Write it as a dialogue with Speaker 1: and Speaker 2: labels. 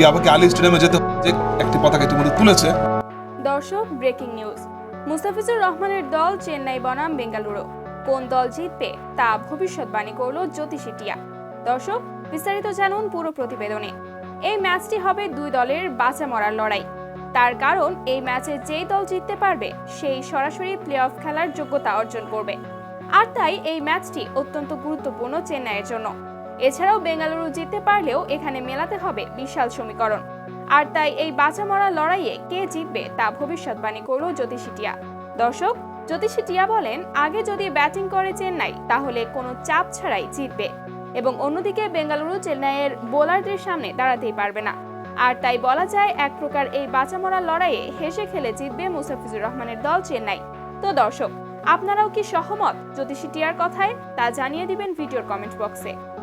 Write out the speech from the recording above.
Speaker 1: টিয়াপাকে আলী স্টেডিয়ামে যেতে যে একটি পতাকা ইতিমধ্যে তুলেছে।
Speaker 2: দর্শক ব্রেকিং নিউজ মুস্তাফিজুর রহমানের দল চেন্নাই বনাম বেঙ্গালুরু। কোন দল জিতবে তা ভবিষ্যৎবাণী করল জ্যোতিষী টিয়া। দর্শক, বিস্তারিত জানুন পুরো প্রতিবেদনে। এই ম্যাচটি হবে দুই দলের বাঁচা মরার লড়াই। তার কারণ, এই ম্যাচে যেই দল জিততে পারবে, সেই সরাসরি প্লে অফ খেলার যোগ্যতা অর্জন করবে। আর তাই এই ম্যাচটি অত্যন্ত গুরুত্বপূর্ণ চেন্নাইয়ের জন্য। এছাড়াও বেঙ্গালুরু জিততে পারলেও এখানে মেলাতে হবে বিশাল সমীকরণ। আর তাই এই বাঁচা মরা লড়াইয়ে কে জিতবে তা ভবিষ্যৎবাণী করল জ্যোতিষী টিয়া। দর্শক, জ্যোতিষী টিয়া বলেন, আগে যদি ব্যাটিং করে চেন্নাই, তাহলে কোনো চাপ ছাড়াই জিতবে। এবং অন্যদিকে বেঙ্গালুরু চেন্নাইয়ের বোলারদের সামনে দাঁড়াতেই পারবে না। আর তাই বলা যায়, এক প্রকার এই বাঁচা মরা লড়াইয়ে হেসে খেলে জিতবে মুসাফিজুর রহমানের দল চেন্নাই। তো দর্শক, আপনারাও কি সহমত জ্যোতিষী টিয়ার কথায়? তা জানিয়ে দিবেন ভিডিওর কমেন্ট বক্সে।